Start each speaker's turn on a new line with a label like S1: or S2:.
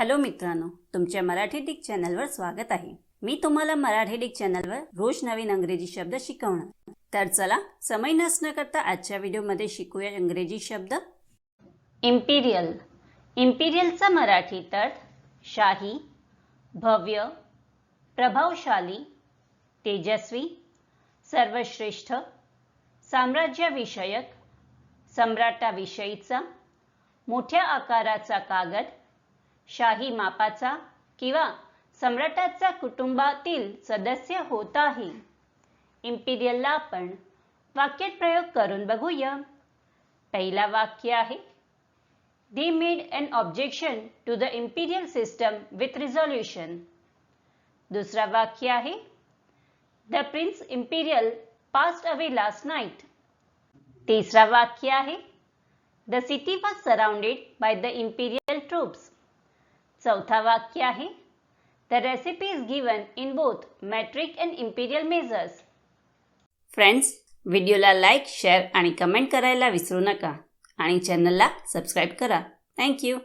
S1: Hello मित्रांनो तुमच्या Marathi Dick चॅनलवर स्वागत आहे. मी तुम्हाला मराठी डिक चॅनलवर रोज नवीन अंग्रेजी शब्द शिकवणार. तर चला समय नसणं करता आजच्या व्हिडिओमध्ये शिकूया इंग्रजी शब्द. इम्पिरियल इम्पिरियलचा मराठी अर्थ शाही भव्य प्रभावशाली तेजस्वी सर्वश्रेष्ठ साम्राज्यविषयक सम्राटाविषयीचा मोठ्या आकाराचा कागद शाही मापाचा किंवा सम्राटाचा कुटुंबातील सदस्य होताही. इम्पिरियलला आपण वाक्यात प्रयोग करून बघूया. पहिला वाक्य आहे. They made an objection to the imperial system with resolution दुसरा वाक्य आहे. The prince imperial passed away last night तिसरा वाक्य आहे. The city was surrounded by the imperial troops चौथा वाक्य आहे. The recipe is given in both metric and imperial measures friends व्हिडिओला लाईक शेअर आणि कमेंट करायला विसरू नका. आणि चॅनलला सबस्क्राईब करा. थँक्यू